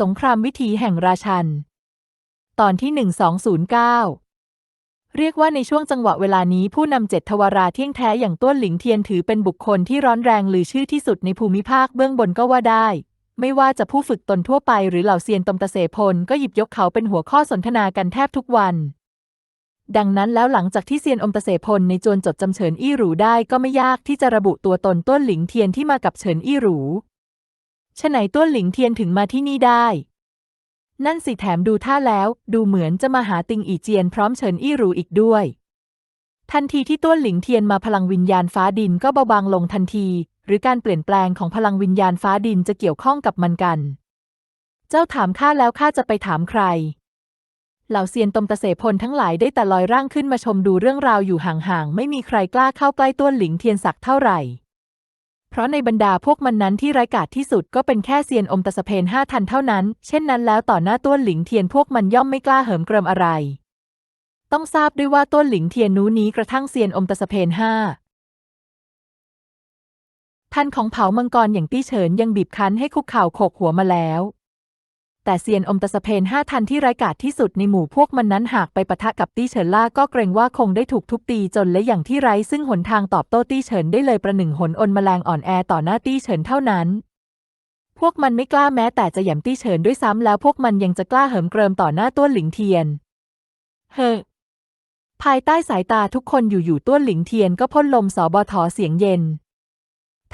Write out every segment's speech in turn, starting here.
สงครามวิถีแห่งราชัน ตอนที่ 1209 เรียกว่าในช่วงจังหวะเวลานี้ผู้นำเจ็ดทวาราเที่ยงแท้อย่างต้วนหลิงเทียนถือเป็นบุคคลที่ร้อนแรงลือชื่อที่สุดในภูมิภาคเบื้องบนก็ว่าได้ ไม่ว่าจะผู้ฝึกตนทั่วไปหรือเหล่าเซียนตมตะเสพลก็หยิบยกเขาเป็นหัวข้อสนทนากันแทบทุกวันดังนั้นแล้วหลังจากที่เซียนอมตะเสพลในจวนจดจำเฉินอี้หรูได้ก็ไม่ยากที่จะระบุตัวตนต้วนหลิงเทียนที่มากับเฉินอี้หรู ฉะไหนต้วหลิงเทียนถึงมาที่นี่ได้ นั่นสิแถมดูท่าแล้ว ดูเหมือนจะมาหาติงอีเจียนพร้อมเฉินอี้หรูอีกด้วย ทันทีที่ต้วหลิงเทียนมาพลังวิญญาณฟ้าดินก็เบาบางลงทันที หรือการเปลี่ยนแปลงของพลังวิญญาณฟ้าดินจะเกี่ยวข้องกับมันกัน เจ้าถามข้าแล้วข้าจะไปถามใคร เหล่าเซียนตมตะเสพลทั้งหลายได้แต่ลอยร่างขึ้นมาชมดูเรื่องราวอยู่ห่างๆไม่มีใครกล้าเข้าใกล้ต้วนหลิงเทียนสักเท่าไหร่ เพราะในบรรดาพวกมันนั้นที่ไร้กาจที่สุดก็เป็นแค่เซียนอมตะสเพนห้าทันเท่านั้น เช่นนั้นแล้วต่อหน้าต้วนหลิงเทียนพวกมันย่อมไม่กล้าเหิมเกริมอะไร ต้องทราบด้วยว่าต้นหลิงเทียนนู้นี้กระทั่งเซียนอมตะสเพนห้าท่านของเผามังกรอย่างตี้เฉินยังบีบคั้นให้คุกเข่าโขกหัวมาแล้ว แต่เซียนอมตะสเพนห้าทันที่ร้ายกาจที่สุดในหมู่พวกมันนั้นหากไปปะทะกับตี้เฉินล่าก็เกรงว่าคงได้ถูกทุบตีจนและอย่างที่ไร้ซึ่งหนทางตอบโต้ตี้เฉินได้เลยประหนึ่งหนอนแมลงอ่อนแอต่อหน้าตี้เฉินเท่านั้น พวกมันไม่กล้าแม้แต่จะหย่ำตี้เฉินด้วยซ้ำแล้วพวกมันยังจะกล้าเหิมเกริมต่อหน้าต้วนหลิงเทียน เฮ้อภายใต้สายตาทุกคนอยู่ๆต้วนหลิงเทียนก็พ่นลมสอบอถอเสียงเย็น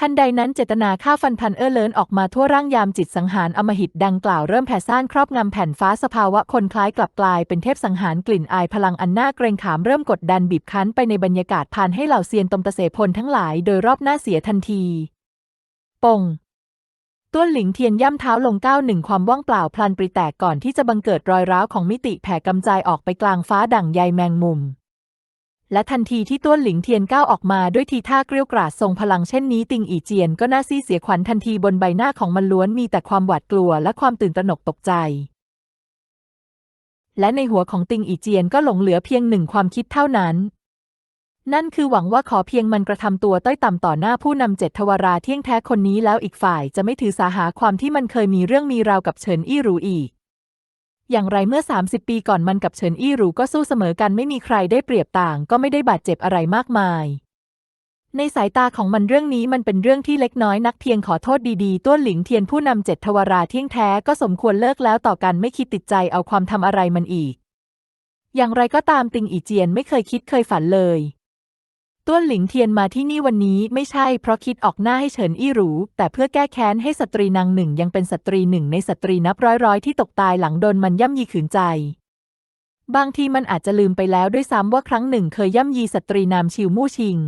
ทันใดนั้นเจตนาฆ่าฟันพันเออเลินออกมาทั่วร่างยามจิตสังหารอมหิตดังกล่าวเริ่มแผ่ซ่านครอบงำแผ่นฟ้าสภาวะคนคล้ายกลับกลายเป็นเทพสังหารกลิ่นอายพลังอันน่าเกรงขามเริ่มกดดันบีบคั้นไปในบรรยากาศพานให้เหล่าเซียนตมตะเสพลทั้งหลายโดยรอบหน้าเสียทันทีปงต้วนหลิงเทียนย่ำเท้าลงก้าวหนึ่งความว่างเปล่าพลันปริแตกก่อนที่จะบังเกิดรอยร้าวของมิติแผ่กำจายออกไปกลางฟ้าดั่งใยแมงมุม และทันทีที่ต้วนหลิงเทียนก้าวออกมาด้วยทีท่าเกรี้ยวกราดทรงพลังเช่นนี้ติงอีเจียนก็น่าซีเสียขวัญทันทีบนใบหน้าของมันล้วนมีแต่ความหวาดกลัวและความตื่นตระหนกตกใจ และในหัวของติงอีเจียนก็หลงเหลือเพียงหนึ่งความคิดเท่านั้น นั่นคือหวังว่าขอเพียงมันกระทำตัวต้อยต่ำต่อหน้าผู้นำเจ็ดทวาราเที่ยงแท้คนนี้แล้วอีกฝ่ายจะไม่ถือสาหาความที่มันเคยมีเรื่องมีราวกับเฉินอี้หรูอีก อย่างไรเมื่อ 30 ปีก่อนมันกับเฉินอี้หรูก็สู้เสมอกันไม่มีใครได้เปรียบต่าง ก็ไม่ได้บาดเจ็บอะไรมากมาย ในสายตาของมันเรื่องนี้มันเป็นเรื่องที่เล็กน้อยนักเพียงขอโทษดีๆ ต้วนหลิงเทียนผู้นำเจ็ดทวาราเที่ยงแท้ก็สมควรเลิกแล้วต่อกันไม่คิดติดใจเอาความทำอะไรมันอีก อย่างไรก็ตามติงอีเจียนไม่เคยคิดเคยฝันเลย ต้วนหลิงเทียนมาที่นี่วันนี้ไม่ใช่เพราะคิดออกหน้าให้เฉินอี้หรู แต่เพื่อแก้แค้นให้สตรีนางหนึ่งยังเป็นสตรีหนึ่งในสตรีนับร้อยร้อยที่ตกตายหลังโดนมันย่ำยีขืนใจ บางทีมันอาจจะลืมไปแล้วด้วยซ้ำว่าครั้งหนึ่งเคยย่ำยีสตรีนามชิวมู่ชิง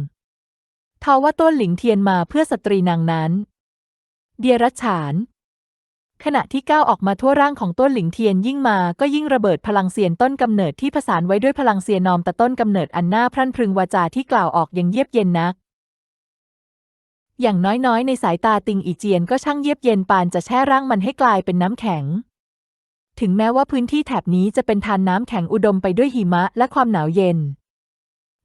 ทว่าต้นหลิงเทียนมาเพื่อสตรีนางนั้น เดียรัชฉาน ขณะที่ก้าวออกมาทั่วร่างของต้นหลิงเทียนยิ่งมาก็ยิ่งระเบิดพลังเสียนต้นกำเนิดที่ผสานไว้ด้วยพลังเสียนนอมแต่ต้นกำเนิดอันน่าพรั่นพรึงวาจาที่กล่าวออกยังเยียบเย็นนัก อย่างน้อยๆ ในสายตาติงอีเจียนก็ช่างเยียบเย็นปานจะแช่ร่างมันให้กลายเป็นน้ำแข็ง ถึงแม้ว่าพื้นที่แถบนี้จะเป็นทานน้ำแข็งอุดมไปด้วยหิมะและความหนาวเย็น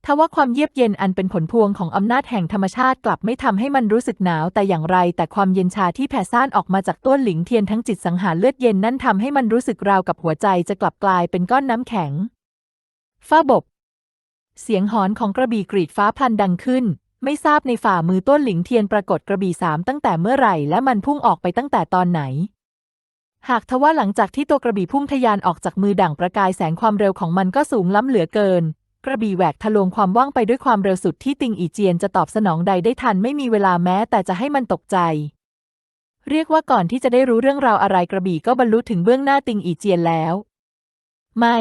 ทว่าความเยือกเย็นอันเป็นผลพวงของอำนาจแห่งธรรมชาติกลับไม่ทำให้มันรู้สึกหนาวแต่อย่างไร แต่ความเย็นชาที่แผ่ซ่านออกมาจากต้นหลิงเทียนทั้งจิตสังหารเลือดเย็นนั่นทำให้มันรู้สึกราวกับหัวใจจะกลับกลายเป็นก้อนน้ำแข็ง ฟ้าบก เสียงหอนของกระบี่กรีดฟ้าพลันดังขึ้น ไม่ทราบในฝ่ามือต้นหลิงเทียนปรากฏกระบี่สามตั้งแต่เมื่อไหร่และมันพุ่งออกไปตั้งแต่ตอนไหนหากทว่าหลังจากที่ตัวกระบี่พุ่งทะยานออกจากมือด่งประกายแสงความเร็วของมันก็สูงล้ำเหลือเกิน กระบี่แหวกทะลวงความว่างไปด้วยความเร็วสุดที่ติงอีเจียนจะตอบสนองใดได้ทันไม่มีเวลาแม้แต่จะให้มันตกใจ เรียกว่าก่อนที่จะได้รู้เรื่องราวอะไรกระบี่ก็บรรลุถึงเบื้องหน้าติงอีเจียนแล้ว ไม่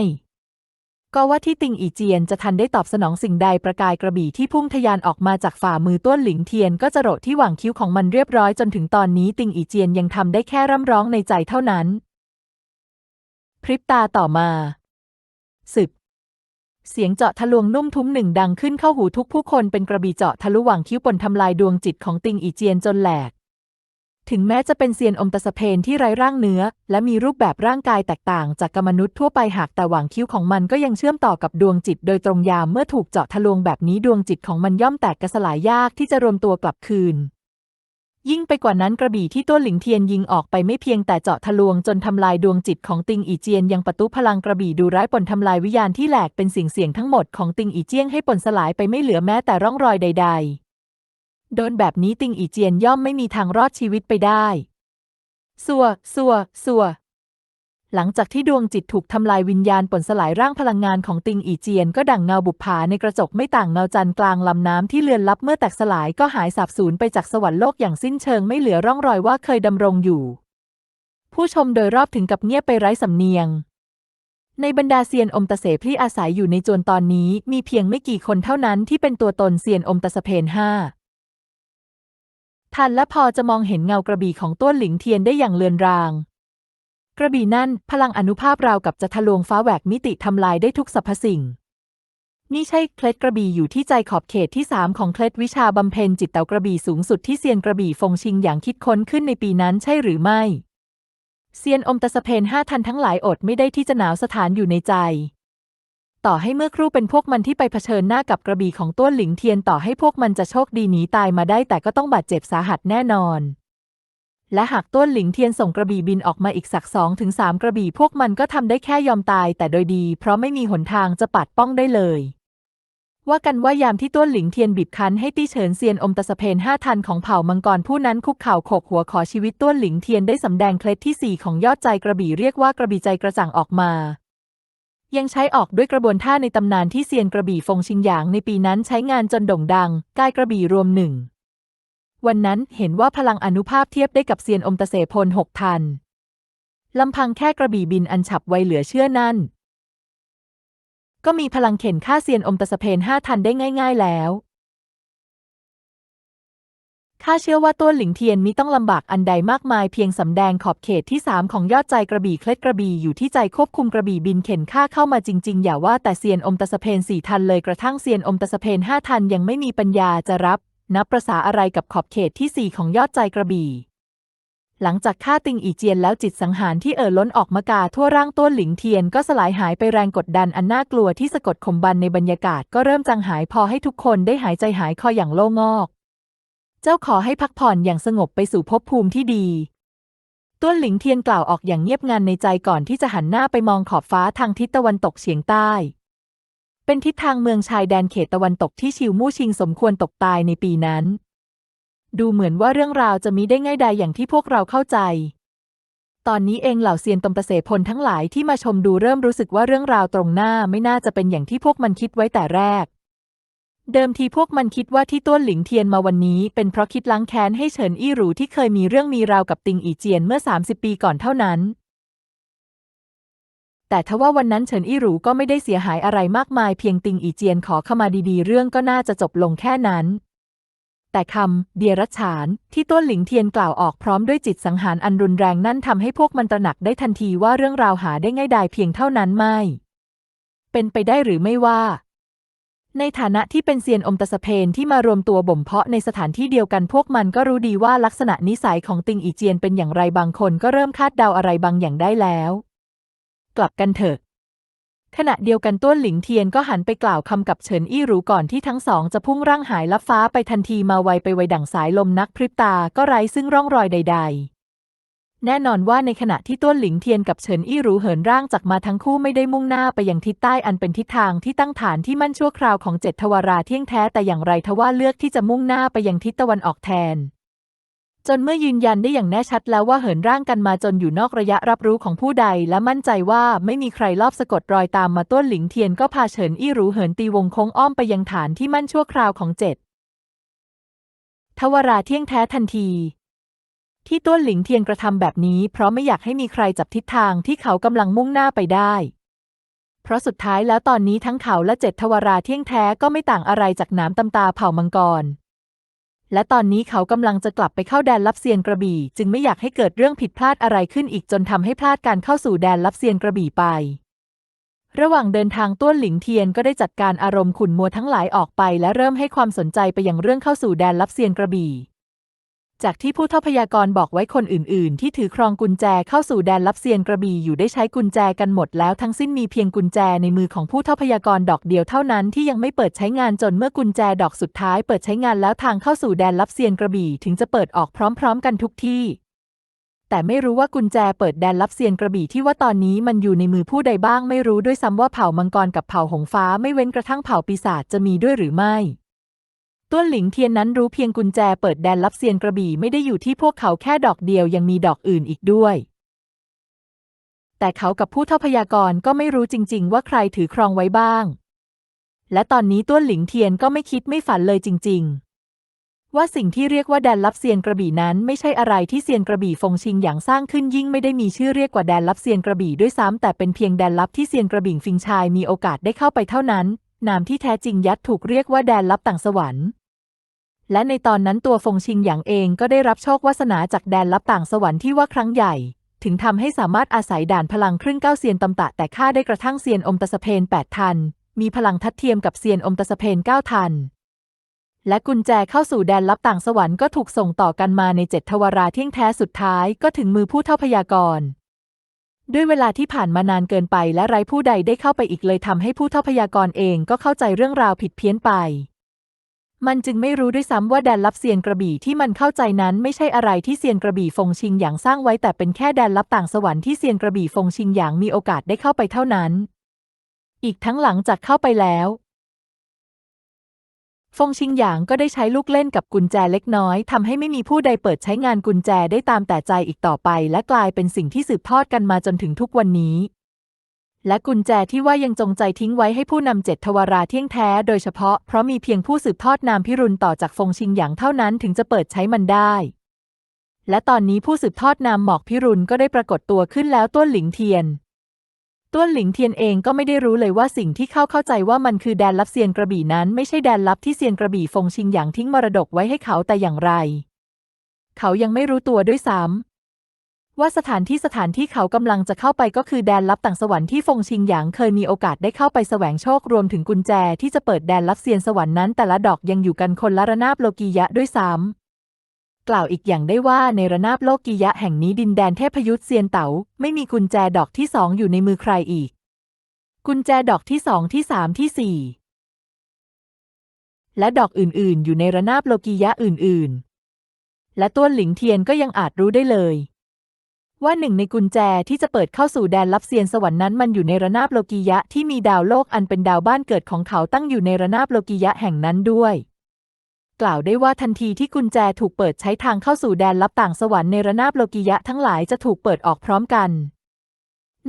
ก็ว่าที่ติงอีเจียนจะทันได้ตอบสนองสิ่งใดประกายกระบี่ที่พุ่งทะยานออกมาจากฝ่ามือต้วนหลิงเทียนก็จะโรดที่หว่างคิ้วของมันเรียบร้อยจนถึงตอนนี้ติงอีเจียนยังทำได้แค่ร่ำร้องในใจเท่านั้น พริบตาต่อมาสึบ เสียงเจาะทะลวงนุ่มทุ้มหนึ่งดังขึ้นเข้าหูทุกผู้คนเป็นกระบี่เจาะทะลุหว่างคิ้วปนทำลายดวงจิตของติงอีเจียนจนแหลก ถึงแม้จะเป็นเซียนอมตะสะเพนที่ไร้ร่างเนื้อ และมีรูปแบบร่างกายแตกต่างจากกมนุษย์ทั่วไปหากแต่หว่างคิ้วของมันก็ยังเชื่อมต่อกับดวงจิต โดยตรงยามเมื่อถูกเจาะทะลวงแบบนี้ดวงจิตของมันย่อมแตกกระสลายยากที่จะรวมตัวกลับคืน ยิ่งไปกว่านั้นกระบี่ที่ตัวหลิงเทียนยิงออกไปไม่เพียงแต่เจาะทะลวงจนทำลายดวงจิตของติงอีเจียนยังประตูพลังกระบี่ดูร้ายปนทำลายวิญญาณที่แหลกเป็นสิ่งเสี่ยงทั้งหมดของติงอีเจียงให้ปนสลายไปไม่เหลือแม้แต่ร่องรอยใด ๆ โดนแบบนี้ติงอีเจียนย่อมไม่มีทางรอดชีวิตไปได้ สัว สัว สัว หลังจากที่ดวงจิตถูกทำลายวิญญาณปนสลายร่างพลังงานของติงอีเจียน ก็ดั่งเงาบุปผาในกระจกไม่ต่างเงาจันทร์กลางลำน้ำที่เลือนลับเมื่อแตกสลายก็หายสาบสูญไปจากสวรรค์โลกอย่างสิ้นเชิงไม่เหลือร่องรอยว่าเคยดำรงอยู่ ผู้ชมโดยรอบถึงกับเงียบไปไร้สำเนียง ในบรรดาเซียนอมตะเสพที่อาศัยอยู่ในจวนตอนนี้ มีเพียงไม่กี่คนเท่านั้นที่เป็นตัวตนเซียนอมตะสเพนห้าทันและพอจะมองเห็นเงากระบี่ของต้นหลิงเทียนได้อย่างเลือนราง กระบี่นั่นพลังอนุภาพราวกับจะทะลวงฟ้าแหวกมิติทำลายได้ทุกสรรพสิ่ง นี่ใช่เคล็ดกระบี่อยู่ที่ใจขอบเขตที่สามของเคล็ดวิชาบำเพ็ญจิตเตากระบี่สูงสุดที่เซียนกระบี่ฟงชิงอย่างคิดค้นขึ้นในปีนั้นใช่หรือไม่ เซียนอมตะสเพนห้าทันทั้งหลายอดไม่ได้ที่จะหนาวสถานอยู่ในใจ ต่อให้เมื่อครู่เป็นพวกมันที่ไปเผชิญหน้ากับกระบี่ของต้นหลิงเทียนต่อให้พวกมันจะโชคดีหนีตายมาได้แต่ก็ต้องบาดเจ็บสาหัสแน่นอน และหากต้นหลิงเทียนส่งกระบี่บินออกมาอีกสักสองถึงสามกระบี่พวกมันก็ทำได้แค่ยอมตายแต่โดยดี เพราะไม่มีหนทางจะปัดป้องได้เลย ว่ากันว่ายามที่ต้นหลิงเทียนบีบคั้นให้ตี้เฉินเซียนอมตะสเพนห้าทันของเผ่ามังกรผู้นั้นคุกเข่าโขกหัวขอชีวิตต้นหลิงเทียนได้สำแดงเคล็ดที่สี่ของยอดใจกระบี่เรียกว่ากระบี่ใจกระจ่างออกมายังใช้ออกด้วยกระบวนท่าในตำนานที่เซียนกระบี่ฟงชิงหยางในปีนั้นใช้งานจนโด่งดัง กายกระบี่รวมหนึ่ง วันนั้นเห็นว่าพลังอนุภาพเทียบได้กับเซียนอมตะเสพลหกทันลำพังแค่กระบี่บินอันฉับไวเหลือเชื่อนั่น ก็มีพลังเข็นฆ่าเซียนอมตะสเพนห้าทันได้ง่าย ๆแล้วข้าเชื่อว่าต้นหลิงเทียนมิต้องลำบากอันใดมากมายเพียงสำแดงขอบเขตที่สามของยอดใจกระบี่เคล็ดกระบี่อยู่ที่ใจควบคุมกระบี่บินเข็นฆ่าเข้ามาจริง ๆ อย่าว่าแต่เซียนอมตะสเพนสี่ทันเลยกระทั่งเซียนอมตะสเพนห้าทันยังไม่มีปัญญาจะรับ นับประษาอะไรกับขอบเขตที่สี่ของยอดใจกระบี่ หลังจากฆ่าติงอีเจียนแล้วจิตสังหารที่เอ่อล้นออกมากาทั่วร่างต้นหลิงเทียนก็สลายหายไปแรงกดดันอันน่ากลัวที่สะกดข่มบันในบรรยากาศก็เริ่มจางหายพอให้ทุกคนได้หายใจหายคออย่างโล่งอก เจ้าขอให้พักผ่อนอย่างสงบไปสู่ภพภูมิที่ดีต้นหลิงเทียนกล่าวออกอย่างเงียบงันในใจก่อนที่จะหันหน้าไปมองขอบฟ้าทางทิศตะวันตกเฉียงใต้ เป็นทิศทางเมืองชายแดนเขตตะวันตกที่ชิวมู่ชิงสมควรตกตายในปีนั้น ดูเหมือนว่าเรื่องราวจะมีได้ง่ายดายอย่างที่พวกเราเข้าใจ ตอนนี้เองเหล่าเซียนตมตะเสพลทั้งหลายที่มาชมดูเริ่มรู้สึกว่าเรื่องราวตรงหน้าไม่น่าจะเป็นอย่างที่พวกมันคิดไว้แต่แรก เดิมทีพวกมันคิดว่าที่ต้นหลิงเทียนมาวันนี้ เป็นเพราะคิดล้างแค้นให้เฉินอี้หรูที่เคยมีเรื่องมีราวกับติงอีเจียนเมื่อ 30 ปีก่อนเท่านั้น แต่ทว่าวันนั้นเฉินอี้หรูก็ไม่ได้เสียหายอะไรมากมายเพียงติงอีเจียนขอขมาดีๆ เรื่องก็น่าจะจบลงแค่นั้น แต่คำเดียรัจฉานที่ต้นหลิงเทียนกล่าวออกพร้อมด้วยจิตสังหารอันรุนแรงนั่นทำให้พวกมันตระหนักได้ทันทีว่าเรื่องราวหาได้ง่ายดายเพียงเท่านั้นไม่ เป็นไปได้หรือไม่ว่า ในฐานะที่เป็นเซียนอมตะสเพนที่มารวมตัวบ่มเพาะในสถานที่เดียวกันพวกมันก็รู้ดีว่าลักษณะนิสัยของติงอีเจียนเป็นอย่างไรบางคนก็เริ่มคาดเดาอะไรบางอย่างได้แล้ว กลับกันเถอะ ขณะเดียวกันต้วนหลิงเทียนก็หันไปกล่าวคำกับเฉินอี้หรูก่อนที่ทั้งสองจะพุ่งร่างหายลับฟ้าไปทันทีมาไวไปไวดั่งสายลมนักพริบตาก็ไร้ซึ่งร่องรอยใด ๆแน่นอนว่าในขณะที่ต้วนหลิงเทียนกับเฉินอี้หรูเหินร่างจากมาทั้งคู่ไม่ได้มุ่งหน้าไปยังทิศใต้อันเป็นทิศทางที่ตั้งฐานที่มั่นชั่วคราวของเจ็ดทวาราเที่ยงแท้แต่อย่างไรทว่าเลือกที่จะมุ่งหน้าไปยังทิศตะวันออกแทน จนเมื่อยืนยันได้อย่างแน่ชัดแล้วว่าเหินร่างกันมาจนอยู่นอกระยะรับรู้ของผู้ใด และมั่นใจว่าไม่มีใครลอบสะกดรอยตามมาต้นหลิงเทียนก็พาเฉินอี้หรูเหินตีวงโค้งอ้อมไปยังฐานที่มั่นชั่วคราวของเจ็ดทวาราเที่ยงแท้ทันที ที่ต้นหลิงเทียนกระทำแบบนี้ เพราะไม่อยากให้มีใครจับทิศทางที่เขากำลังมุ่งหน้าไปได้ เพราะสุดท้ายแล้วตอนนี้ทั้งเขาและเจ็ดทวาราเที่ยงแท้ก็ไม่ต่างอะไรจากน้ำตำตาเผ่ามังกร และตอนนี้เขากำลังจะกลับไปเข้าแดนลับเซียนกระบี่ จึงไม่อยากให้เกิดเรื่องผิดพลาดอะไรขึ้นอีกจนทำให้พลาดการเข้าสู่แดนลับเซียนกระบี่ไประหว่างเดินทางต้วนหลิงเทียนก็ได้จัดการอารมณ์ขุ่นมัวทั้งหลายออกไป และเริ่มให้ความสนใจไปยังเรื่องเข้าสู่แดนลับเซียนกระบี่ จากที่ผู้ท่าพยากรณ์บอกไว้คนอื่น ๆ ที่ถือครองกุญแจเข้าสู่แดนลับเซียนกระบี่อยู่ได้ใช้กุญแจกันหมดแล้วทั้งสิ้นมีเพียงกุญแจในมือของผู้ท่าพยากรณ์ดอกเดียวเท่านั้นที่ยังไม่เปิดใช้งานจนเมื่อกุญแจดอกสุดท้ายเปิดใช้งานแล้วทางเข้าสู่แดนลับเซียนกระบี่ถึงจะเปิดออกพร้อม ๆ กันทุกที่ แต่ไม่รู้ว่ากุญแจเปิดแดนลับเซียนกระบี่ที่ว่าตอนนี้มันอยู่ในมือผู้ใดบ้างไม่รู้ด้วยซ้ำว่าเผ่ามังกรกับเผ่าหงฟ้าไม่เว้นกระทั่งเผ่าปีศาจจะมีด้วยหรือไม่ ต้วนหลิงเทียนนั้นรู้เพียงกุญแจเปิดแดนลับเซียนกระบี่ไม่ได้อยู่ที่พวกเขาแค่ดอกเดียวยังมีดอกอื่นอีกด้วย แต่เขากับผู้เท่าพยากรณ์ก็ไม่รู้จริง ๆ ว่าใครถือครองไว้บ้าง และตอนนี้ต้วนหลิงเทียนก็ไม่คิดไม่ฝันเลยจริง ๆ ว่าสิ่งที่เรียกว่าแดนลับเซียนกระบี่นั้นไม่ใช่อะไรที่เซียนกระบี่ฟงชิงอย่างสร้างขึ้นยิ่งไม่ได้มีชื่อเรียกว่าแดนลับเซียนกระบี่ด้วยซ้ำแต่เป็นเพียงแดนลับที่เซียนกระบี่ฟิงชายมีโอกาสได้เข้าไปเท่านั้น นามที่แท้จริงยัดถูกเรียกว่าแดนลับต่างสวรรค์ และในตอนนั้นตัวฟงชิงหยางเองก็ได้รับโชควาสนาจากแดนลับต่างสวรรค์ที่ว่าครั้งใหญ่ ถึงทำให้สามารถอาศัยด่านพลังครึ่งเก้าเซียนตำตะแต่ฆ่าได้กระทั่งเซียนอมตะสะเพนแปดทัน มีพลังทัดเทียมกับเซียนอมตะสะเพนเก้าทัน และกุญแจเข้าสู่แดนลับต่างสวรรค์ก็ถูกส่งต่อกันมาในเจ็ดทวาราเที่ยงแท้สุดท้ายก็ถึงมือผู้เท่าพยากรณ์ ด้วยเวลาที่ผ่านมานานเกินไปและไร้ผู้ใดได้เข้าไปอีกเลยทำให้ผู้เท่าพยากรณ์เองก็เข้าใจเรื่องราวผิดเพี้ยนไป มันจึงไม่รู้ด้วยซ้ำว่าแดนลับเซียนกระบี่ที่มันเข้าใจนั้นไม่ใช่อะไรที่เซียนกระบี่ฟงชิงหยางสร้างไว้แต่เป็นแค่แดนลับต่างสวรรค์ที่เซียนกระบี่ฟงชิงหยางมีโอกาสได้เข้าไปเท่านั้น อีกทั้งหลังจากเข้าไปแล้ว ฟงชิงหยางก็ได้ใช้ลูกเล่นกับกุญแจเล็กน้อยทำให้ไม่มีผู้ใดเปิดใช้งานกุญแจได้ตามแต่ใจอีกต่อไป และกลายเป็นสิ่งที่สืบทอดกันมาจนถึงทุกวันนี้ และกุญแจที่ว่ายังจงใจทิ้งไว้ให้ผู้นำเจ็ดทวาราเที่ยงแท้โดยเฉพาะเพราะมีเพียงผู้สืบทอดนามพิรุณต่อจากฟงชิงหยางเท่านั้นถึงจะเปิดใช้มันได้ และตอนนี้ผู้สืบทอดนามหมอกพิรุณก็ได้ปรากฏตัวขึ้นแล้วต้วนหลิงเทียน ต้วนหลิงเทียนเองก็ไม่ได้รู้เลยว่าสิ่งที่เข้าเข้าใจว่ามันคือแดนลับเซียนกระบี่นั้นไม่ใช่แดนลับที่เซียนกระบี่ฟงชิงหยางทิ้งมรดกไว้ให้เขาแต่อย่างไร เขายังไม่รู้ตัวด้วยซ้ำว่าสถานที่สถานที่เขากำลังจะเข้าไปก็คือแดนลับต่างสวรรค์ที่ฟงชิงหยางเคยมีโอกาสได้เข้าไปแสวงโชครวมถึงกุญแจที่จะเปิดแดนลับเซียนสวรรค์นั้นแต่ละดอกยังอยู่กันคนละระนาบโลกียะด้วยซ้ำ กล่าวอีกอย่างได้ว่าในระนาบโลกียะแห่งนี้ดินแดนเทพยุทธเซียนเต๋าไม่มีกุญแจดอกที่สองอยู่ในมือใครอีก กุญแจดอกที่สองที่สามที่สี่และดอกอื่นๆ อยู่ในระนาบโลกียะอื่นๆ และต้วหลิงเทียนก็ยังอาจรู้ได้เลย ว่าหนึ่งในกุญแจที่จะเปิดเข้าสู่แดนลับเซียนสวรรค์นั้นมันอยู่ในระนาบโลกียะที่มีดาวโลกอันเป็นดาวบ้านเกิดของเขาตั้งอยู่ในระนาบโลกียะแห่งนั้นด้วย กล่าวได้ว่าทันทีที่กุญแจถูกเปิดใช้ทางเข้าสู่แดนลับต่างสวรรค์ในระนาบโลกียะทั้งหลายจะถูกเปิดออกพร้อมกัน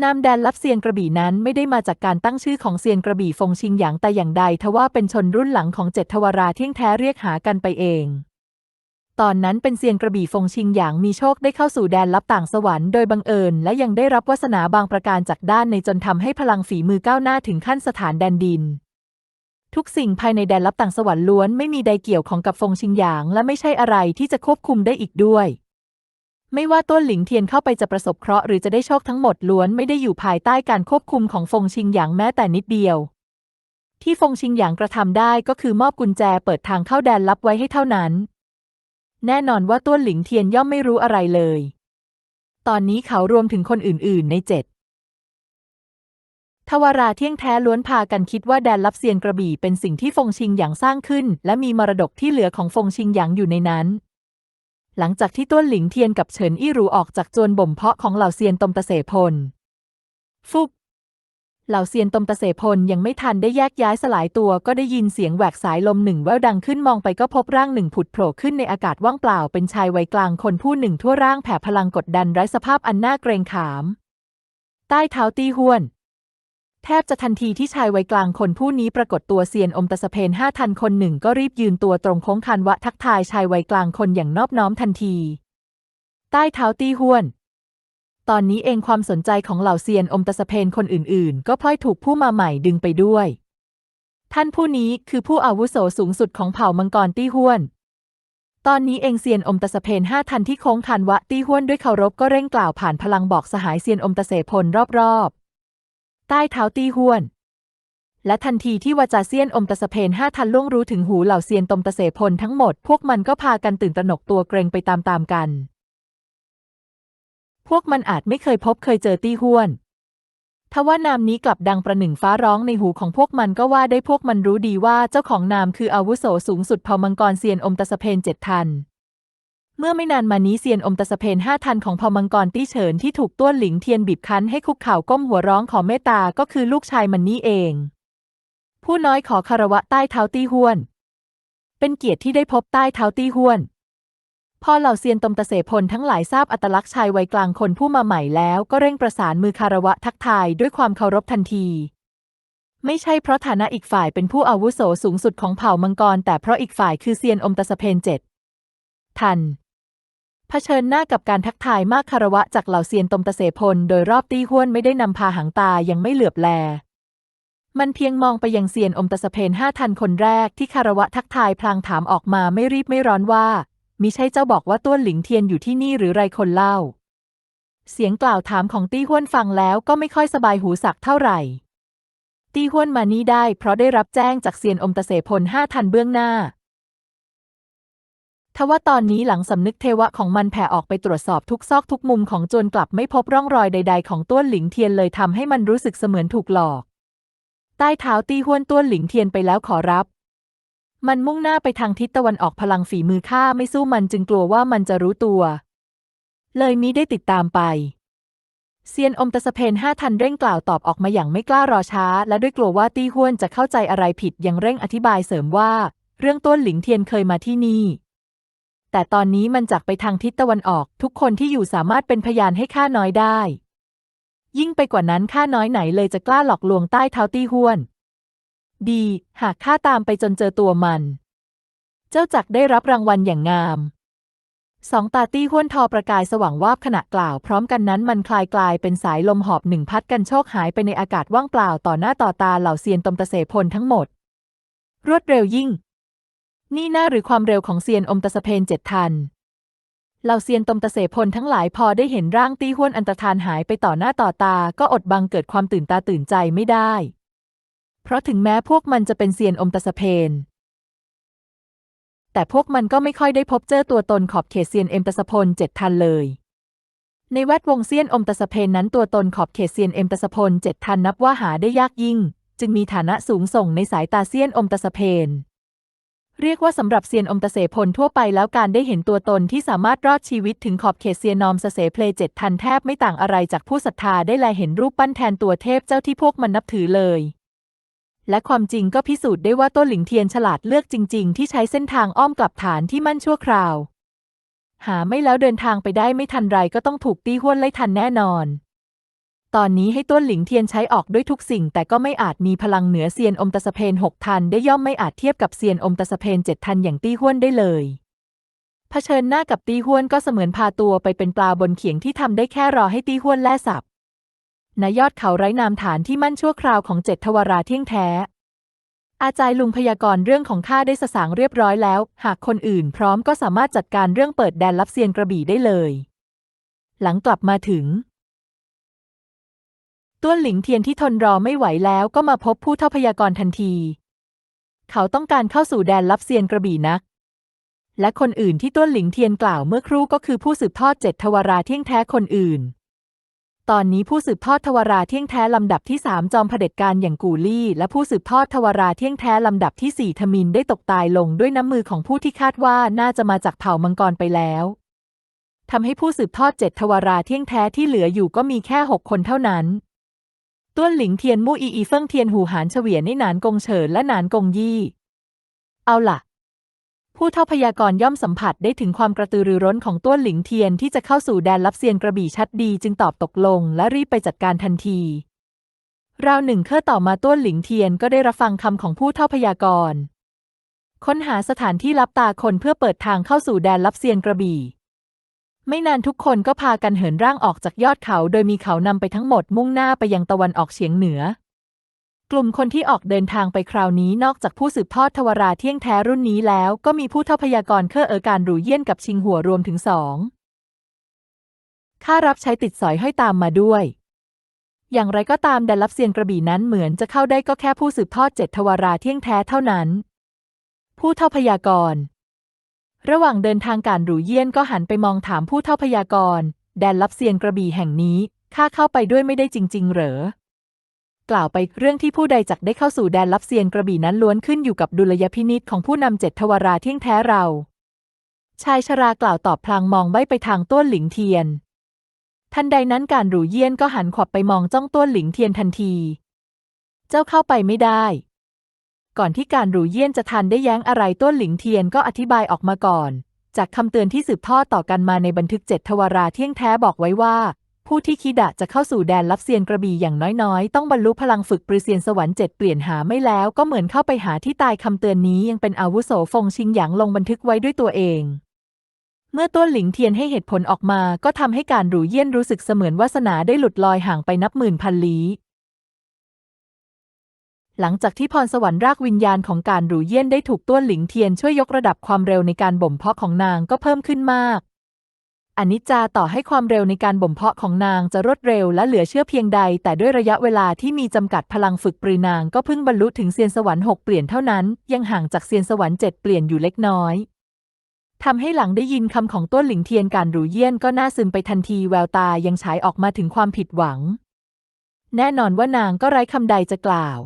นามแดนลับเซียนกระบี่นั้นไม่ได้มาจากการตั้งชื่อของเซียนกระบี่ฟงชิงหยางแต่อย่างใดทว่าเป็นชนรุ่นหลังของเจ็ดทวาราเที่ยงแท้เรียกหากันไปเอง ตอนนั้นเป็นเซียนกระบี่ฟงชิงหยางมีโชคได้เข้าสู่แดนลับต่างสวรรค์โดยบังเอิญ และยังได้รับวาสนาบางประการจากด้านในจนทำให้พลังฝีมือก้าวหน้าถึงขั้นสถานแดนดิน ทุกสิ่งภายในแดนลับต่างสวรรค์ล้วนไม่มีใดเกี่ยวของกับฟงชิงหยาง และไม่ใช่อะไรที่จะควบคุมได้อีกด้วย ไม่ว่าต้นหลิงเทียนเข้าไปจะประสบเคราะห์หรือจะได้โชคทั้งหมดล้วนไม่ได้อยู่ภายใต้การควบคุมของฟงชิงหยางแม้แต่นิดเดียว ที่ฟงชิงหยางกระทำได้ก็คือมอบกุญแจเปิดทางเข้าแดนลับไว้ให้เท่านั้น แน่นอนว่าต้วนหลิงเทียนย่อมไม่รู้อะไรเลย ตอนนี้เขารวมถึงคนอื่น ๆ ในเจ็ด ทวาราเที่ยงแท้ล้วนพากันคิดว่าแดนลับเซียนกระบี่เป็นสิ่งที่ฟงชิงหยางสร้างขึ้น และมีมรดกที่เหลือของฟงชิงหยางอยู่ในนั้น หลังจากที่ต้วนหลิงเทียนกับเฉินอี้รูออกจากจวนบ่มเพาะของเหล่าเซียนตมตะเสพล ฟุบเหล่าเซียนตมตะเสพลยังไม่ทันได้แยกย้ายสลายตัวก็ได้ยินเสียงแหวกสายลมหนึ่งแว่วดังขึ้นมองไปก็พบร่างหนึ่งผุดโผล่ขึ้นในอากาศว่างเปล่าเป็นชายวัยกลางคนผู้หนึ่งทั่วร่างแผ่พลังกดดันไร้สภาพอันน่าเกรงขาม ใต้เท้าตี้ห้วน แทบจะทันทีที่ชายวัยกลางคนผู้นี้ปรากฏตัวเซียนอมตะสะเพนห้าทันคนหนึ่งก็รีบยืนตัวตรงโค้งคันวะทักทายชายวัยกลางคนอย่างนอบน้อมทันที ใต้เท้าตี้ห้วน ตอนนี้เองความสนใจของเหล่าเซียนอมตะสะเพนคนอื่นๆ ก็พลอยถูกผู้มาใหม่ดึงไปด้วย ท่านผู้นี้คือผู้อาวุโสสูงสุดของเผ่ามังกรตี้ห้วน ตอนนี้เองเซียนอมตะสะเพนห้าทันที่โค้งคันวะตี้ห้วนด้วยเคารพก็เร่งกล่าวผ่านพลังบอกสหายเซียนอมตะเสพลรอบๆ ใต้เท้าตี้ห้วน และทันทีที่วาจาเซียนอมตะสเพนห้าทันล่วงรู้ถึงหูเหล่าเซียนตมตะเสพลทั้งหมด พวกมันก็พากันตื่นตระหนกตัวเกรงไปตามๆกัน พวกมันอาจไม่เคยพบเคยเจอตี้ห้วนทว่านามนี้กลับดังประหนึ่งฟ้าร้องในหูของพวกมันก็ว่าได้พวกมันรู้ดีว่าเจ้าของนามคืออาวุโสสูงสุดเผ่ามังกรเซียนอมตะสเพนเจ็ดทัน เมื่อไม่นานมานี้เซียนอมตะสะเพนห้าทันของเผ่ามังกรตี้เฉินที่ถูกต้วนหลิงเทียนบีบคั้นให้คุกเข่าก้มหัวร้องขอเมตตาก็คือลูกชายมันนี่เอง ผู้น้อยขอคารวะใต้เท้าตี้ห้วน เป็นเกียรติที่ได้พบใต้เท้าตี้ห้วน พอเหล่าเซียนตมตะเสพลทั้งหลายทราบอัตลักษณ์ชายวัยกลางคนผู้มาใหม่แล้วก็เร่งประสานมือคารวะทักทายด้วยความเคารพทันทีไม่ใช่เพราะฐานะอีกฝ่ายเป็นผู้อาวุโสสูงสุดของเผ่ามังกร แต่เพราะอีกฝ่ายคือเซียนอมตะสะเพนเจ็ดทัน เผชิญหน้ากับการทักทายมากคารวะจากเหล่าเซียนตมตะเสพลโดยรอบตี้ห้วนไม่ได้นำพาหางตายังไม่เหลือบแล มันเพียงมองไปยังเซียนอมตะสะเพนห้าทันคนแรกที่คารวะทักทายพลางถามออกมาไม่รีบไม่ร้อนว่ามิใช่เจ้าบอกว่าต้วนหลิงเทียนอยู่ที่นี่หรือไรคนเล่า เสียงกล่าวถามของตี้ห้วนฟังแล้วก็ไม่ค่อยสบายหูสักเท่าไหร่ ตี้ห้วนมานี่ได้เพราะได้รับแจ้งจากเซียนอมตะเสพลห้าทันเบื้องหน้า ทว่าตอนนี้หลังสำนึกเทวะของมันแผ่ออกไปตรวจสอบทุกซอกทุกมุมของจวนกลับไม่พบร่องรอยใด ๆ ของต้วนหลิงเทียนเลยทำให้มันรู้สึกเสมือนถูกหลอก ใต้เท้าตี้ห้วนต้วนหลิงเทียนไปแล้วขอรับ มันมุ่งหน้าไปทางทิศตะวันออกพลังฝีมือข้าไม่สู้มันจึงกลัวว่ามันจะรู้ตัว เลยมิได้ติดตามไปเซียนอมตะสะเพนห้าทันเร่งกล่าวตอบออกมาอย่างไม่กล้ารอช้า และด้วยกลัวว่าตี้ห้วนจะเข้าใจอะไรผิดยังเร่งอธิบายเสริมว่า เรื่องต้นหลิงเทียนเคยมาที่นี่ แต่ตอนนี้มันจากไปทางทิศตะวันออก ทุกคนที่อยู่สามารถเป็นพยานให้ข้าน้อยได้ ยิ่งไปกว่านั้นข้าน้อยไหนเลยจะกล้าหลอกลวงใต้เท้าตี้ห้วน ดี หากข้าตามไปจนเจอตัวมัน เจ้าจักได้รับรางวัลอย่างงามสองตาตี้ห้วนทอประกายสว่างวาบขณะกล่าว พร้อมกันนั้นมันคลายกลายเป็นสายลมหอบหนึ่งพัดกันโชคหายไปในอากาศว่างเปล่าต่อหน้าต่อตาเหล่าเซียนตมตะเสพลทั้งหมด รวดเร็วยิ่ง นี่น่าหรือความเร็วของเซียนอมตะสะเพนเจ็ดทันเหล่าเซียนตมตะเสพลทั้งหลายพอได้เห็นร่างตี้ห้วนอันตรธานหายไปต่อหน้าต่อตา ก็อดบังเกิดความตื่นตาตื่นใจไม่ได้ เพราะถึงแม้พวกมันจะเป็นเซียนอมตะสะเพนแต่พวกมันก็ไม่ค่อยได้พบเจอตัวตนขอบเขตเซียนเอ็มตะสะพลเจ็ดทันเลย ในแวดวงเซียนอมตะสะเพนนั้นตัวตนขอบเขตเซียนเอ็มตะสะพลเจ็ดทันนับว่าหาได้ยากยิ่ง จึงมีฐานะสูงส่งในสายตาเซียนอมตะสะเพน เรียกว่าสำหรับเซียนอมตะเสพลทั่วไปแล้วการได้เห็นตัวตนที่สามารถรอดชีวิตถึงขอบเขตเซียนอมสเสเพลเจ็ดทันแทบไม่ต่างอะไรจากผู้ศรัทธาได้แลเห็นรูปปั้นแทนตัวเทพเจ้าที่พวกมันนับถือเลย และความจริงก็พิสูจน์ได้ว่าต้นหลิงเทียนฉลาดเลือกจริง ๆ ที่ใช้เส้นทางอ้อมกลับฐานที่มั่นชั่วคราว หาไม่แล้วเดินทางไปได้ไม่ทันไรก็ต้องถูกตีห้วนไล่ทันแน่นอน ตอนนี้ให้ต้นหลิงเทียนใช้ออกด้วยทุกสิ่ง แต่ก็ไม่อาจมีพลังเหนือเซียนอมตะสเพนหกทันได้ย่อมไม่อาจเทียบกับเซียนอมตะสเพนเจ็ดทันอย่างตี้ห้วนได้เลยเผชิญหน้ากับตี้ห้วนก็เสมือนพาตัวไปเป็นปลาบนเขียงที่ทำได้แค่รอให้ตี้ห้วนแล่สับณยอดเขาไร้นามฐานที่มั่นชั่วคราวของเจ็ดทวาราเที่ยงแท้ อาจารย์ลุงพยากรณ์เรื่องของข้าได้สสางเรียบร้อยแล้ว หากคนอื่นพร้อมก็สามารถจัดการเรื่องเปิดแดนลับเซียนกระบี่ได้เลย หลังกลับมาถึง ต้วนหลิงเทียนที่ทนรอไม่ไหวแล้วก็มาพบผู้เท่าพยากรณ์ทันที เขาต้องการเข้าสู่แดนลับเซียนกระบี่นัก และคนอื่นที่ต้วนหลิงเทียนกล่าวเมื่อครู่ก็คือผู้สืบทอดเจ็ดทวาราเที่ยงแท้คนอื่น ตอนนี้ผู้สืบทอดทวาราเที่ยงแท้ลำดับที่สามจอมเผด็จการอย่างกูลี่ และผู้สืบทอดทวาราเที่ยงแท้ลำดับที่สี่ทมินได้ตกตายลงด้วยน้ำมือของผู้ที่คาดว่าน่าจะมาจากเผ่ามังกรไปแล้วทำให้ผู้สืบทอดเจ็ดทวาราเที่ยงแท้ที่เหลืออยู่ก็มีแค่หกคนเท่านั้น ต้วนหลิงเทียนมู่อีอีเฟิ่งเทียนหูหานเฉวียนในหนานกงเฉินและหนานกงยี่ เอาล่ะ ผู้เท่าพยากรย่อมสัมผัสได้ถึงความกระตือรือร้นของต้วนหลิงเทียนที่จะเข้าสู่แดนลับเซียนกระบี่ชัดดีจึงตอบตกลงและรีบไปจัดการทันทีราวหนึ่งเครื่อต่อมาต้วนหลิงเทียนก็ได้รับฟังคำของผู้เท่าพยากรณ์ ค้นหาสถานที่ลับตาคนเพื่อเปิดทางเข้าสู่แดนลับเซียนกระบี่ ไม่นานทุกคนก็พากันเหินร่างออกจากยอดเขา โดยมีเขานำไปทั้งหมดมุ่งหน้าไปยังตะวันออกเฉียงเหนือ กลุ่มคนที่ออกเดินทางไปคราวนี้นอกจากผู้สืบทอดทวาราเที่ยงแท้รุ่นนี้แล้ว ก็มีผู้เท่าพยากรณ์เครือเออการหรูเยี่ยนกับชิงหัวรวมถึงสองข้ารับใช้ติดสอยห้อยตามมาด้วย อย่างไรก็ตามแดนลับเซียนกระบี่นั้นเหมือนจะเข้าได้ก็แค่ผู้สืบทอดเจ็ดทวาราเที่ยงแท้เท่านั้น ผู้เท่าพยากรณ์ ระหว่างเดินทางการหรูเยี่ยนก็หันไปมองถามผู้เท่าพยากรณ์ แดนลับเซียนกระบี่แห่งนี้ข้าเข้าไปด้วยไม่ได้จริง ๆ เหรอ กล่าวไปเรื่องที่ผู้ใดจักได้เข้าสู่แดนลับเซียนกระบี่นั้นล้วนขึ้นอยู่กับดุลยพินิษของผู้นำเจ็ดทวาราเที่ยงแท้เรา ชายชรากล่าวตอบพลางมองไว้ไปทางต้วนหลิงเทียน ทันใดนั้นการหรูเยี่ยนก็หันขวับไปมองจ้องต้วนหลิงเทียนทันที เจ้าเข้าไปไม่ได้ ก่อนที่การหรูเยี่ยนจะทันได้แย้งอะไรต้วนหลิงเทียนก็อธิบายออกมาก่อน จากคำเตือนที่สืบทอดต่อกันมาในบันทึกเจ็ดทวาราเที่ยงแท้บอกไว้ว่า ผู้ที่คิดะจะเข้าสู่แดนลับเซียนกระบี่อย่างน้อยๆ ต้องบรรลุพลังฝึกปรือเซียนสวรรค์เจ็ดเปลี่ยนหาไม่แล้วก็เหมือนเข้าไปหาที่ตายคำเตือนนี้ยังเป็นอาวุโสฟงชิงหยางลงบันทึกไว้ด้วยตัวเองเมื่อต้วนหลิงเทียนให้เหตุผลออกมา ก็ทำให้การหรูเยี่ยนรู้สึกเสมือนวาสนาได้หลุดลอยห่างไปนับหมื่นพันลี้ หลังจากที่พรสวรรค์รากวิญญาณของการหรูเยี่ยนได้ถูกต้วนหลิงเทียนช่วยยกระดับความเร็วในการบ่มเพาะของนางก็เพิ่มขึ้นมากอนิจจาต่อให้ความเร็วในการบ่มเพาะของนางจะรวดเร็วและเหลือเชื่อเพียงใด แต่ด้วยระยะเวลาที่มีจำกัดพลังฝึกปรือนางก็เพิ่งบรรลุถึงเซียนสวรรค์หกเปลี่ยนเท่านั้น ยังห่างจากเซียนสวรรค์เจ็ดเปลี่ยนอยู่เล็กน้อยทำให้หลังได้ยินคำของต้นหลิงเทียนการหรูเยี่ยนก็น่าซึมไปทันทีแววตายังฉายออกมาถึงความผิดหวัง แน่นอนว่านางก็ไร้คำใดจะกล่าว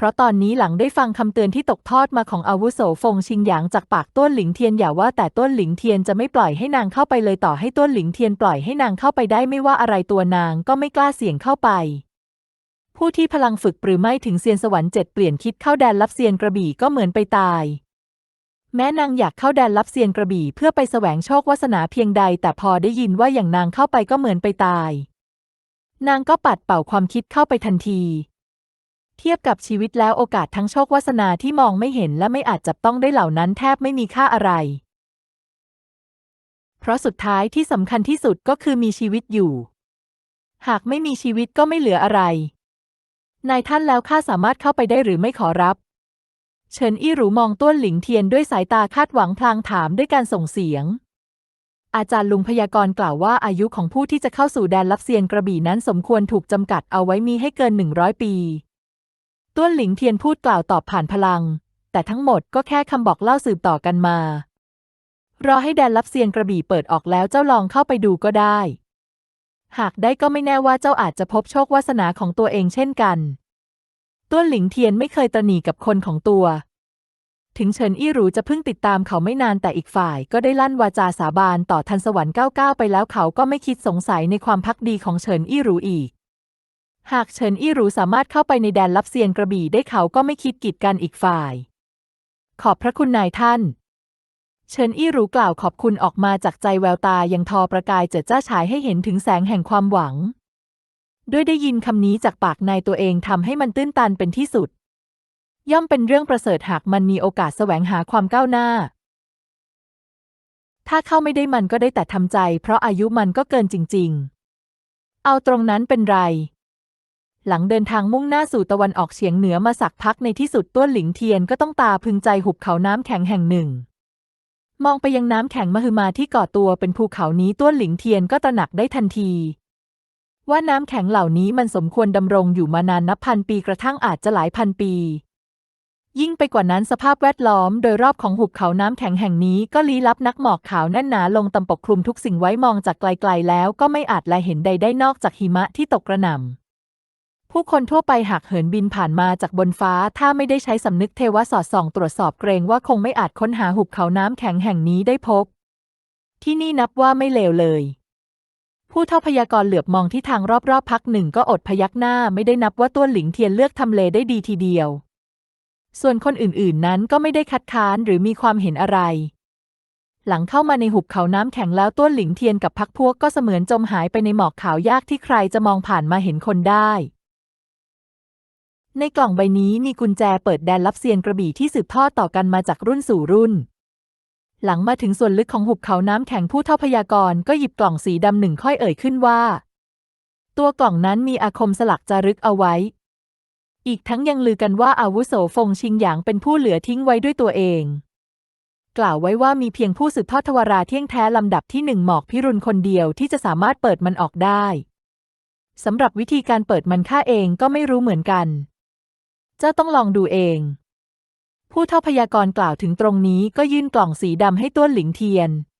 เพราะตอนนี้หลังได้ฟังคำเตือนที่ตกทอดมาของอาวุโสฟงชิงหยางจากปากต้นหลิงเทียนอย่าว่าแต่ต้นหลิงเทียนจะไม่ปล่อยให้นางเข้าไปเลยต่อให้ต้นหลิงเทียนปล่อยให้นางเข้าไปได้ไม่ว่าอะไรตัวนางก็ไม่กล้าเสี่ยงเข้าไปผู้ที่พลังฝึกปรือไม่ถึงเซียนสวรรค์เจ็ดเปลี่ยนคิดเข้าแดนลับเซียนกระบี่ก็เหมือนไปตาย แม้นางอยากเข้าแดนลับเซียนกระบี่เพื่อไปแสวงโชควาสนาเพียงใด แต่พอได้ยินว่าอย่างนางเข้าไปก็เหมือนไปตาย นางก็ปัดเป่าความคิดเข้าไปทันที เทียบกับชีวิตแล้วโอกาสทั้งโชควาสนาที่มองไม่เห็นและไม่อาจจับต้องได้เหล่านั้นแทบไม่มีค่าอะไร เพราะสุดท้ายที่สำคัญที่สุดก็คือมีชีวิตอยู่ หากไม่มีชีวิตก็ไม่เหลืออะไร นายท่านแล้วข้าสามารถเข้าไปได้หรือไม่ขอรับ เฉินอี้หรูมองต้วนหลิงเทียนด้วยสายตาคาดหวังพลางถามด้วยการส่งเสียงอาจารย์ลุงพยากรณ์กล่าวว่าอายุของผู้ที่จะเข้าสู่แดนลับเซียนกระบี่นั้นสมควรถูกจำกัดเอาไว้มีให้เกินหนึ่งร้อยปี ต้วนหลิงเทียนพูดกล่าวตอบผ่านพลัง แต่ทั้งหมดก็แค่คำบอกเล่าสืบต่อกันมา รอให้แดนลับเซียนกระบี่เปิดออกแล้วเจ้าลองเข้าไปดูก็ได้ หากได้ก็ไม่แน่ว่าเจ้าอาจจะพบโชควาสนาของตัวเองเช่นกันต้วนหลิงเทียนไม่เคยตระหนี่กับคนของตัว ถึงเฉินอี้หรูจะเพิ่งติดตามเขาไม่นานแต่อีกฝ่าย ก็ได้ลั่นวาจาสาบานต่อทันสวรรค์99ไปแล้วเขาก็ไม่คิดสงสัยในความพักดีของเฉินอี้หรูอีก หากเฉินอี้หรูสามารถเข้าไปในแดนลับเซียนกระบี่ได้เขาก็ไม่คิดกีดกันอีกฝ่าย ขอบพระคุณนายท่าน เฉินอี้หรูกล่าวขอบคุณออกมาจากใจแววตายังทอประกายเจิดจ้าฉายให้เห็นถึงแสงแห่งความหวัง ด้วยได้ยินคำนี้จากปากนายตัวเองทำให้มันตื้นตันเป็นที่สุด ย่อมเป็นเรื่องประเสริฐหากมันมีโอกาสแสวงหาความก้าวหน้า ถ้าเข้าไม่ได้มันก็ได้แต่ทำใจ เพราะอายุมันก็เกินจริง ๆ เอาตรงนั้นเป็นไร หลังเดินทางมุ่งหน้าสู่ตะวันออกเฉียงเหนือมาสักพักในที่สุดต้วนหลิงเทียนก็ต้องตาพึงใจหุบเขาน้ำแข็งแห่งหนึ่ง มองไปยังน้ำแข็งมหึมาที่ก่อตัวเป็นภูเขานี้ต้วนหลิงเทียนก็ตระหนักได้ทันที ว่าน้ำแข็งเหล่านี้มันสมควรดำรงอยู่มานานนับพันปีกระทั่งอาจจะหลายพันปี ยิ่งไปกว่านั้นสภาพแวดล้อมโดยรอบของหุบเขาน้ำแข็งแห่งนี้ก็ลี้ลับนักหมอกขาวแน่นหนาลงตำปกคลุมทุกสิ่งไว้มองจากไกลๆแล้วก็ไม่อาจแลเห็นใดได้นอกจากหิมะที่ตกกระหน่ำ ผู้คนทั่วไปหากเหินบินผ่านมาจากบนฟ้า ถ้าไม่ได้ใช้สำนึกเทวะสอดส่องตรวจสอบเกรงว่าคงไม่อาจค้นหาหุบเขาน้ำแข็งแห่งนี้ได้พบ ที่นี่นับว่าไม่เลวเลย ผู้เท่าพยากรณ์เหลือบมองที่ทางรอบๆ พักหนึ่งก็อดพยักหน้าไม่ได้นับว่าต้วหลิงเทียนเลือกทำเลได้ดีทีเดียว ส่วนคนอื่นๆ นั้นก็ไม่ได้คัดค้านหรือมีความเห็นอะไรหลังเข้ามาในหุบเขาน้ำแข็งแล้วต้วนหลิงเทียนกับพักพวกก็เสมือนจมหายไปในหมอกขาว ยากที่ใครจะมองผ่านมาเห็นคนได้ ในกล่องใบนี้มีกุญแจเปิดแดนลับเซียนกระบี่ที่สืบทอดต่อกันมาจากรุ่นสู่รุ่น หลังมาถึงส่วนลึกของหุบเขาน้ำแข็งผู้เท่าพยากรณ์ก็หยิบกล่องสีดำหนึ่งค่อยเอ่ยขึ้นว่า ตัวกล่องนั้นมีอาคมสลักจารึกเอาไว้ อีกทั้งยังลือกันว่าอาวุโสฟงชิงหยางเป็นผู้เหลือทิ้งไว้ด้วยตัวเอง กล่าวไว้ว่ามีเพียงผู้สืบทอดทวาราเที่ยงแท้ลำดับที่หนึ่งหมอกพิรุณคนเดียวที่จะสามารถเปิดมันออกได้สำหรับวิธีการเปิดมันข้าเองก็ไม่รู้เหมือนกัน เจ้าต้องลองดูเอง ผู้เท่าพยากรณ์กล่าวถึงตรงนี้ก็ยื่นกล่องสีดำให้ต้วนหลิงเทียน